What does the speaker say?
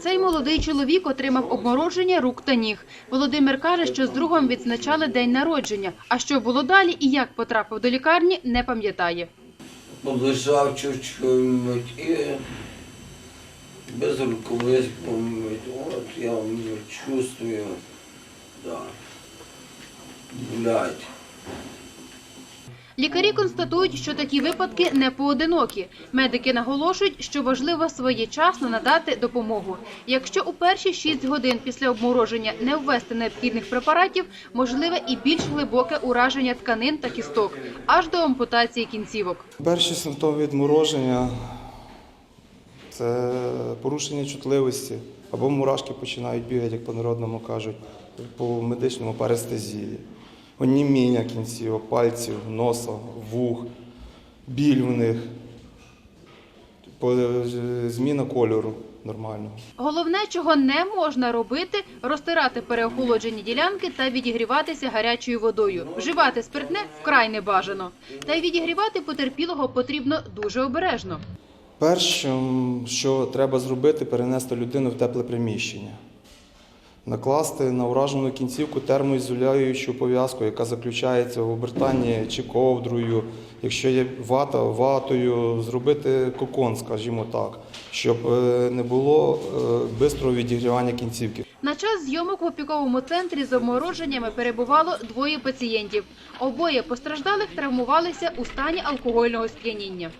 Цей молодий чоловік отримав обмороження рук та ніг. Володимир каже, що з другом відзначали день народження. А що було далі і як потрапив до лікарні, не пам'ятає. Полежав чуть-чуть і без рукавиць. От я чувствую, да, блядь. Лікарі констатують, що такі випадки не поодинокі. Медики наголошують, що важливо своєчасно надати допомогу. Якщо у перші 6 годин після обмороження не ввести необхідних препаратів, можливе і більш глибоке ураження тканин та кісток, аж до ампутації кінцівок. Перші симптоми відмороження це порушення чутливості або мурашки починають бігати, як по-народному кажуть, по медичному парестезії. Оніміння кінцівок, пальців, носа, вух, біль в них, зміна кольору нормального. Головне, чого не можна робити, розтирати переохолоджені ділянки та відігріватися гарячою водою. Вживати спиртне вкрай не бажано. Та й відігрівати потерпілого потрібно дуже обережно. Першим, що треба зробити, перенести людину в тепле приміщення. Накласти на уражену кінцівку термоізоляючу пов'язку, яка заключається в обертанні чи ковдрою, якщо є вата, ватою, зробити кокон, скажімо так, щоб е, не було швидкого відігрівання кінцівки. На час зйомок в опіковому центрі з обмороженнями перебувало двоє пацієнтів. Обоє постраждалих травмувалися у стані алкогольного сп'яніння.